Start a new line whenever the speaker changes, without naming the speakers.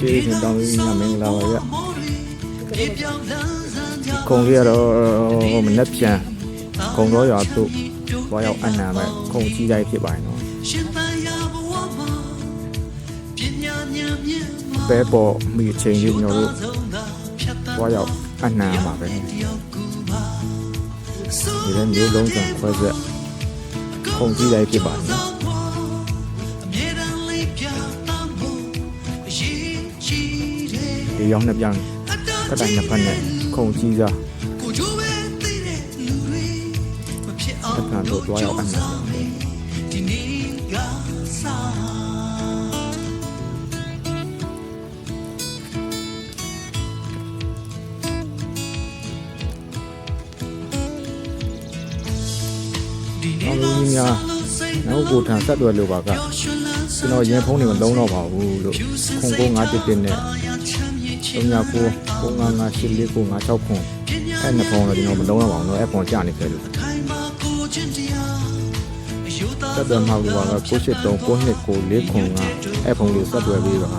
ကျေးဇူးတောင်းပြီးညမင်္ဂလာပါဗျခုံလေးကတော့မနှက်ပြန်ခုံတော့ရွာသူ့ဘာရောက်အနံမဲ့ခုံကြီးတိုင်းဖြစ်ပါရင်တော့ပဲပေါ်မိချင်းကြီးကျွန်တော်တို့ဘာရောက်အနံမှာပဲဒီလိုမျိုးလုံးစုံခွဲဆက်ခုံကြီးတိုင်းဖြစ်ပါနော်ဒီ ရောင်းနှစ်ပြန်ကတိုင်နှစ်ဖက်နဲ့ခုံကြီးစားတစ်ခါတော့တွားရောက်အနံအောင်လို့များနောက်ကိုထန်ဆက်သွယ်လို့ပါကကျွန်တော်ရင်ဖုန်းတွေမလုံးတော့ပါဘူးလို့ခုံကို911နဲ့39ကို958ကို 969ခွန်အဲ့နှစ်ဖုန်းတော့ကျွန်တော်မလုံးတော့ပါဘူးเนาะအဲ့ဖုန်းကြာနေခဲ့လို့ဆက်သွယ်မှာလို့ပါက983 929 4ခွန်ကအဲ့ဖုန်းလေးဆက်သွယ်ပြီးပါ